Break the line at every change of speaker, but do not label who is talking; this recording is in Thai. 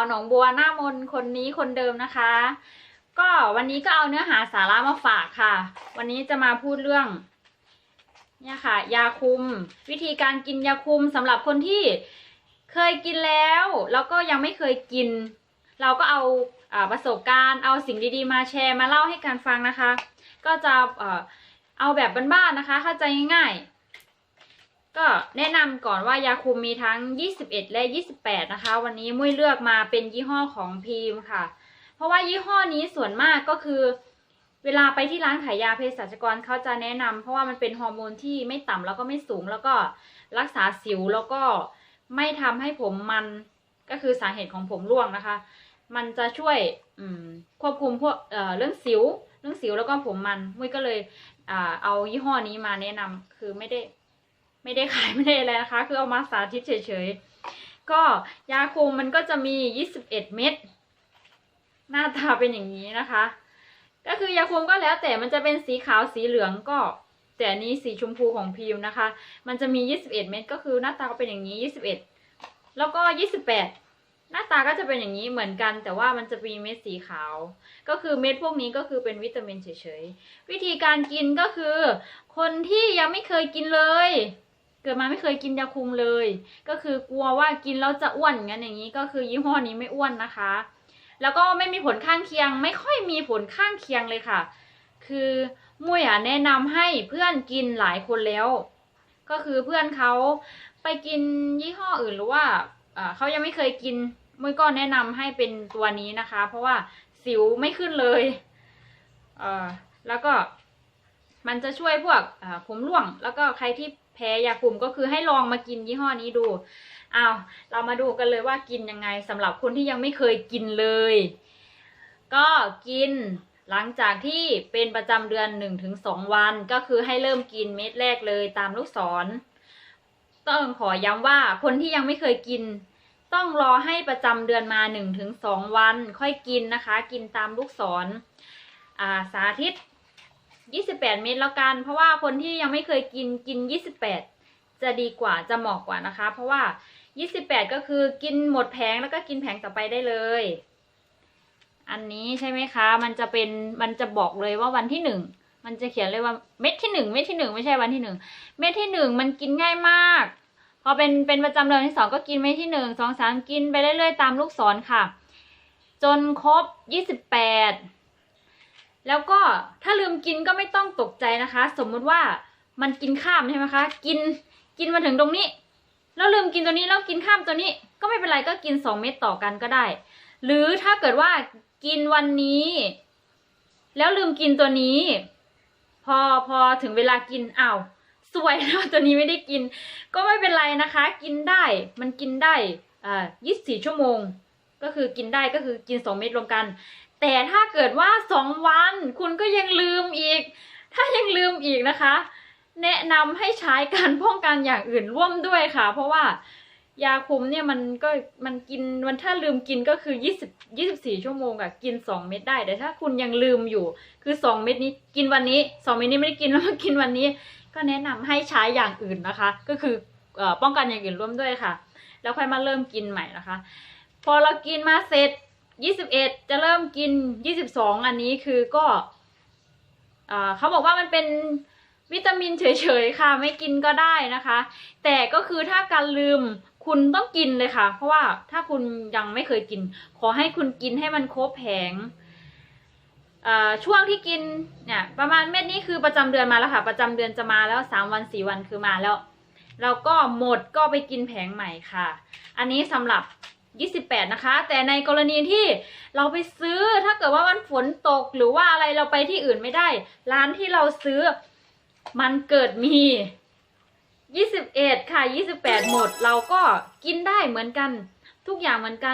าวหนองบัวหน้ามนคนนี้คนเดิมนะคะ ก็วันนี้ก็เอาเนื้อหาสาระมาฝากค่ะ วันนี้จะมาพูดเรื่องเนี่ยค่ะ ยาคุม วิธีการกินยาคุมสำหรับคนที่เคยกินแล้ว แล้วก็ยังไม่เคยกิน เราก็เอาอประสบการณ์เอาสิ่งดีๆ มาแชร์มาเล่าให้กันฟังนะคะ ก็จะเอ่อเอาแบบบ้านๆนะคะ เข้าใจง่ายๆ ก็แนะนำก่อนว่ายาคุมมีทั้ง 21 และ 28 นะคะ วันนี้มุ้ยเลือกมาเป็นยี่ห้อของพีมค่ะ เพราะว่ายี่ห้อนี้ส่วนมากก็คือ เวลาไปที่ร้านขายยาเภสัชกรเขาจะแนะนำเพราะว่ามันเป็นฮอร์โมนที่ไม่ต่ำแล้วก็ไม่สูง แล้วก็รักษาสิวแล้วก็ไม่ทำให้ผมมันก็คือสาเหตุของผมร่วงนะคะ มันจะช่วยควบคุมพวกเเรื่องสิว เรื่องสิวแล้วก็ผมมันมุ้ยก็เลยอเอายี่ห้อนี้มาแนะนำคือไม่ได้ ไม่ได้ขายไม่ได้อะไรนะคะ คือเอามาสาธิตเฉยๆ ก็ยาคุมมันก็จะมี 21 เม็ด หน้าตาเป็นอย่างนี้นะคะ ก็คือยาคุมก็แล้วแต่มันจะเป็นสีขาวสีเหลืองก็แต่นี้สีชมพูของพิมนะคะ มันจะมี 21 เม็ดก็คือหน้าตาก็เป็นอย่างนี้ 21 แล้วก็ 28 หน้าตาก็จะเป็นอย่างนี้เหมือนกัน แต่ว่ามันจะมีเม็ดสีขาว ก็คือเม็ดพวกนี้ก็คือเป็นวิตามินเฉยๆ วิธีการกินก็คือ คนที่ยังไม่เคยกินเลย เกิดมาไม่เคยกินยาคุมเลย ก็คือกลัวว่ากินแล้วจะอ้วนงั้นอย่างนี้ก็คือยี่ห้อนี้ไม่อ้วนนะคะ แล้วก็ไม่มีผลข้างเคียง ไม่ค่อยมีผลข้างเคียงเลยค่ะ คือมุ้ยอะแนะนำให้เพื่อนกินหลายคนแล้ว ก็คือเพื่อนเขาไปกินยี่ห้ออื่นหรือว่าเขายังไม่เคยกินมุ้ยก็แนะนำให้เป็นตัวนี้นะคะ เพราะว่าสิวไม่ขึ้นเลยเอ่อแล้วก็มันจะช่วยพวกผมร่วง แล้วก็ใครที่ พ้ยาคุมก็คือให้ลองมากินยี่ห้อนี้ดูอ้าวเรามาดูกันเลยว่ากินยังไงสำหรับคนที่ยังไม่เคยกินเลย ก็กินหลังจากที่เป็นประจำเดือนหนึ่งถึงสองวัน ก็คือให้เริ่มกินเม็ดแรกเลยตามลูกศร ต้องขอย้ำว่าคนที่ยังไม่เคยกิน ต้องรอให้ประจำเดือนมาหนึ่งถึงสองวัน ค่อยกินนะคะ กินตามลูกศรอ่า สาธิต28เม็ดแล้วกัน เพราะว่าคนที่ยังไม่เคยกินกิน28จะดีกว่าจะเหมาะกว่านะคะ เพราะว่า28ก็คือกินหมดแผงแล้วก็กินแผงต่อไปได้เลย อันนี้ใช่ไหมคะ มันจะเป็นมันจะบอกเลยว่าวันที่หนึ่งมันจะเขียนเลยว่าเม็ดที่หนึ่งเม็ดที่หนึ่งไม่ใช่วันที่หนึ่งเม็ดที่หนึ่งมันกินง่ายมาก พอเป็นเป็นประจำเดือนที่สองก็กินเม็ดที่หนึ่งสองสามกินไปเรื่อยๆตามลูกศรค่ะ จนครบ28แแล้วก็ถ้าลืมกินก็ไม่ต้องตกใจนะคะ สมมุติว่ามันกินข้ามใช่ไหมคะ กินกินมาถึงตรงนี้ แล้วลืมกินตัวนี้แล้วกินข้ามตัวนี้ ก็ไม่เป็นไรก็กินสองเม็ดต่อกันก็ได้ หรือถ้าเกิดว่ากินวันนี้ แล้วลืมกินตัวนี้ พอพอถึงเวลากินอ้าวสวยแล้วตัวนี้ไม่ได้กิน ก็ไม่เป็นไรนะคะ กินได้มันกินได้อ่า24 ชั่วโมง ก็คือกินได้ก็คือกินสองเม็ดรวมกัน แต่ถ้าเกิดว่าสองวันคุณก็ยังลืมอีก ถ้ายังลืมอีกนะคะ แนะนำให้ใช้การป้องกันอย่างอื่นร่วมด้วยค่ะ เพราะว่ายาคุมเนี่ยมันก็มันกินมันถ้าลืมกินก็คือ 20 24 ชั่วโมงอะกิน 2 เม็ดได้ แต่ถ้าคุณยังลืมอยู่ คือ 2 เม็ดนี้กินวันนี้ 2 เม็ดนี้ไม่ได้กินแล้วมากินวันนี้ ก็แนะนำให้ใช้อย่างอื่นนะคะ ก็คืออป้องกันอย่างอื่นร่วมด้วยค่ะ แล้วค่อยมาเริ่มกินใหม่นะคะ พอเรากินมาเสร็จ 21 จะเริ่มกิน 22 อันนี้คือก็เขาบอกว่ามันเป็นวิตามินเฉยๆ ค่ะ ไม่กินก็ได้นะคะ แต่ก็คือถ้าการลืมคุณต้องกินเลยค่ะ เพราะว่าถ้าคุณยังไม่เคยกิน ขอให้คุณกินให้มันครบแผงช่วงที่กินเนี่ยประมาณเม็ดนี้คือประจำเดือนมาแล้วค่ะ ประจำเดือนจะมาแล้วสามวันสี่วันคือมาแล้วแล้วก็หมดก็ไปกินแผงใหม่ค่ะ อันนี้สำหรับ 28 นะคะ แต่ในกรณีที่เราไปซื้อถ้าเกิดว่ามันฝนตกหรือว่าอะไรเราไปที่อื่นไม่ได้ ร้านที่เราซื้อมันเกิดมี 21 ค่ะ 28 หมด เราก็กินได้เหมือนกันทุกอย่างเหมือนกัน